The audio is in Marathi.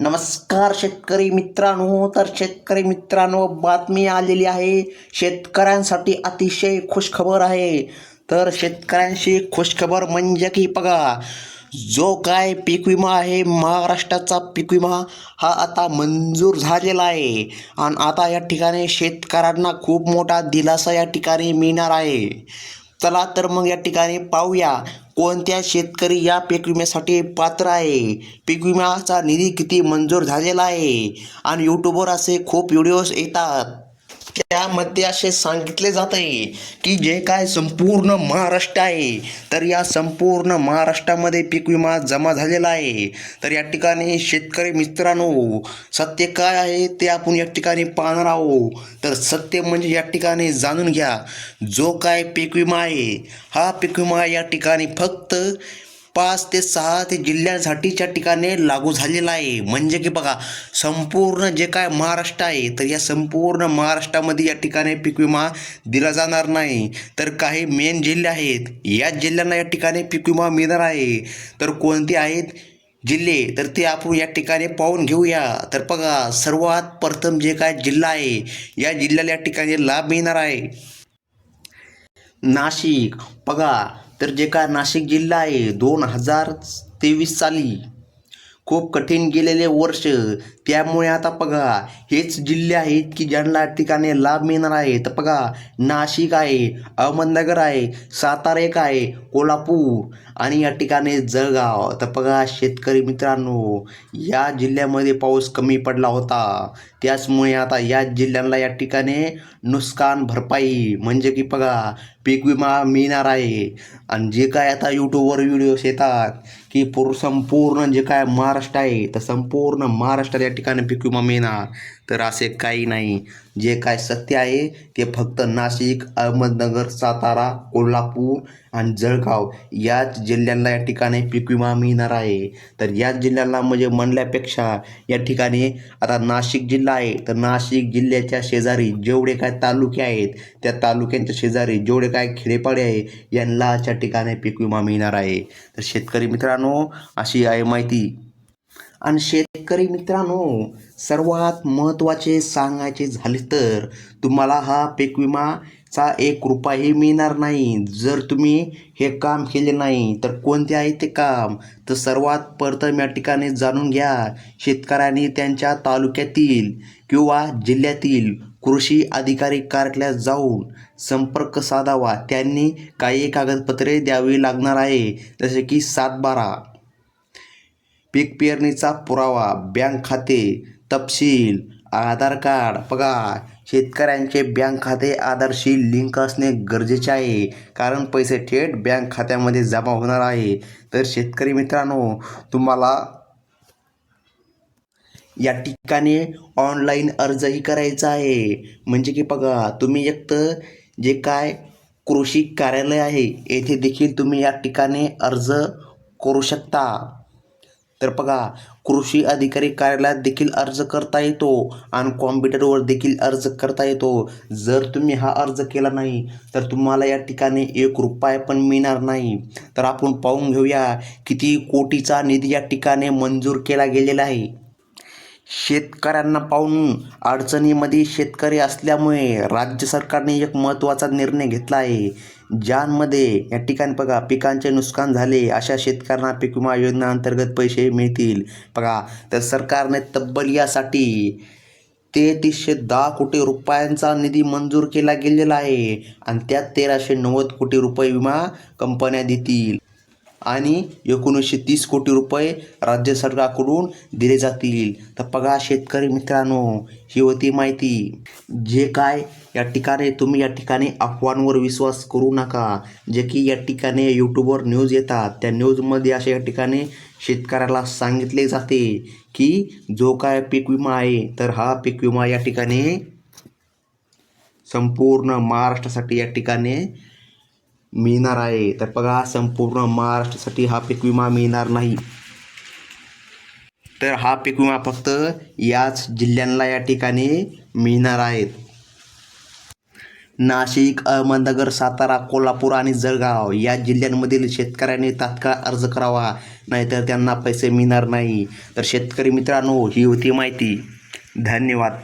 नमस्कार शेतकरी मित्रांनो तर शेतकरी मित्रांनो बातमी आलेली आहे शेतकऱ्यांसाठी अतिशय खुशखबर आहे. तर शेतकऱ्यांशी खुशखबर म्हणजे की बघा जो काय पीक विमा आहे महाराष्ट्राचा पीक विमा हा आता मंजूर झालेला आहे. आणि आता या ठिकाणी शेतकऱ्यांना खूप मोठा दिलासा या ठिकाणी मिळणार आहे. चला तर मग या ठिकाणी पाहूया. कोणत्या शेतकरी या पीक विम्यासाठी पात्र आहे? पीक विम्याचा निधी किती मंजूर झालेला आहे? आणि यूट्यूबवर असे खूप व्हिडिओज येतात. त्यामध्ये असे सांगितले जात आहे की जे काय संपूर्ण महाराष्ट्र आहे तर या संपूर्ण महाराष्ट्रामध्ये पीक विमा जमा झालेला आहे. तर या ठिकाणी शेतकरी मित्रांनो सत्य काय आहे ते आपण या ठिकाणी पाहणार आहोत. तर सत्य म्हणजे या ठिकाणी जाणून घ्या. जो काय पीक विमा आहे हा पीक विमा या ठिकाणी फक्त पाच ते सहा ते जिल्ह्यांसाठीच्या ठिकाणी लागू झालेला आहे. म्हणजे की बघा संपूर्ण जे काय महाराष्ट्र आहे तर या संपूर्ण महाराष्ट्रामध्ये या ठिकाणी पीक विमा दिला जाणार नाही. तर काही मेन जिल्हे आहेत या जिल्ह्यांना या ठिकाणी पीक विमा मिळणार आहे. तर कोणते आहेत जिल्हे? तर ते आपण या ठिकाणी पाहून घेऊया. तर बघा सर्वात प्रथम जे काय जिल्हा आहे या जिल्ह्याला या ठिकाणी लाभ मिळणार आहे. नाशिक. बघा तर जे काय नाशिक जिल्हा आहे दोन हजार तेवीस साली खूप कठीण गेलेले वर्ष. त्यामुळे आता बघा हेच जिल्हे आहेत की ज्यांना या ठिकाणी लाभ मिळणार आहे तर बघा नाशिक आहे अहमदनगर आहे सातारा एक आहे कोल्हापूर आणि या ठिकाणी जळगाव. तर बघा शेतकरी मित्रांनो या जिल्ह्यामध्ये पाऊस कमी पडला होता. त्याचमुळे आता या जिल्ह्यांना या ठिकाणी नुकसान भरपाई. म्हणजे की बघा पीक विमा मिळणार आहे. आणि जे काय आता यूट्यूबवर व्हिडिओज येतात की पूर संपूर्ण जे काय महाराष्ट्र आहे तर संपूर्ण महाराष्ट्रात या ठिकाणी पीक विमा मिळणार. तर असे काही नाही. जे काय सत्य आहे ते फक्त नाशिक अहमदनगर सातारा कोल्हापूर आणि जळगाव याच जिल्ह्यांना या ठिकाणी पीक विमा मिळणार आहे. तर याच जिल्ह्यांना म्हणजे म्हणल्यापेक्षा या ठिकाणी आता नाशिक जिल्हा आहे तर नाशिक जिल्ह्याच्या शेजारी जेवढे काय तालुके आहेत त्या तालुक्यांच्या शेजारी जेवढे काय खेडेपाडे आहे यांनाच्या ठिकाणी पीक विमा मिळणार आहे. तर शेतकरी मित्रांनो अशी आहे माहिती. आणि शेतकरी मित्रांनो सर्वात महत्त्वाचे सांगायचे झाले तर तुम्हाला हा पीक विमाचा एक रुपयाही मिळणार नाही. जर तुम्ही हे काम केले नाही तर कोणते आहे ते काम? तर सर्वात प्रथम या ठिकाणी जाणून घ्या. शेतकऱ्यांनी त्यांच्या तालुक्यातील किंवा जिल्ह्यातील कृषी अधिकारी कार्यालयात जाऊन संपर्क साधावा. त्यांनी काही कागदपत्रे द्यावी लागणार आहे जसे की सातबारा. पीक पेरणीचा पुरावा बँक खाते तपशील आधार कार्ड बघा शेतकऱ्यांचे बँक खाते आधारशी लिंक असणे गरजेचे आहे कारण पैसे थेट बँक खात्यामध्ये जमा होणार आहे. तर शेतकरी मित्रांनो तुम्हाला या ठिकाणी ऑनलाईन अर्जही करायचा आहे. म्हणजे की बघा तुम्ही एक तर जे काय कृषी कार्यालय आहे येथे देखील तुम्ही या ठिकाणी अर्ज करू शकता. तर बघा कृषी अधिकारी कार्यालयात देखील अर्ज करता येतो आणि कॉम्प्युटरवर देखील अर्ज करता येतो. जर तुम्ही हा अर्ज केला नाही तर तुम्हाला या ठिकाणी एक रुपया पण मिळणार नाही. तर आपण पाहून घेऊया किती कोटीचा निधी या ठिकाणी मंजूर केला गेलेला आहे. शेतकऱ्यांना पाहून अडचणीमध्ये शेतकरी असल्यामुळे राज्य सरकारने एक महत्त्वाचा निर्णय घेतला आहे. ज्यांमध्ये या ठिकाणी बघा पिकांचे नुकसान झाले अशा शेतकऱ्यांना पीक विमा योजनेअंतर्गत पैसे मिळतील. बघा तर सरकारने तब्बल यासाठी तेहतीसशे दहा कोटी रुपयांचा निधी मंजूर केला गेलेला आहे. आणि त्यात तेराशे नव्वद कोटी रुपये विमा कंपन्या देतील. आणि एकोणीसशे तीस कोटी रुपये राज्य सरकारकडून दिले जातील. तर बघा शेतकरी मित्रांनो ही होती माहिती. जे काय या ठिकाणी तुम्ही या ठिकाणी अफवांवर विश्वास करू नका. जे की या ठिकाणी यूट्यूबवर न्यूज येतात त्या न्यूजमध्ये अशा या ठिकाणी शेतकऱ्याला सांगितले जाते की जो काय पीक विमा आहे तर हा पीक विमा या ठिकाणी संपूर्ण महाराष्ट्रासाठी या ठिकाणी मिळणार आहे. तर बघा संपूर्ण महाराष्ट्रासाठी हा पीक विमा मिळणार नाही. तर हा पीक विमा फक्त याच जिल्ह्यांना या ठिकाणी मिळणार आहेत नाशिक अहमदनगर सातारा कोल्हापूर आणि जळगाव या जिल्ह्यांमधील शेतकऱ्यांनी तात्काळ अर्ज करावा नाहीतर त्यांना पैसे मिळणार नाही. तर शेतकरी मित्रांनो ही होती माहिती. धन्यवाद.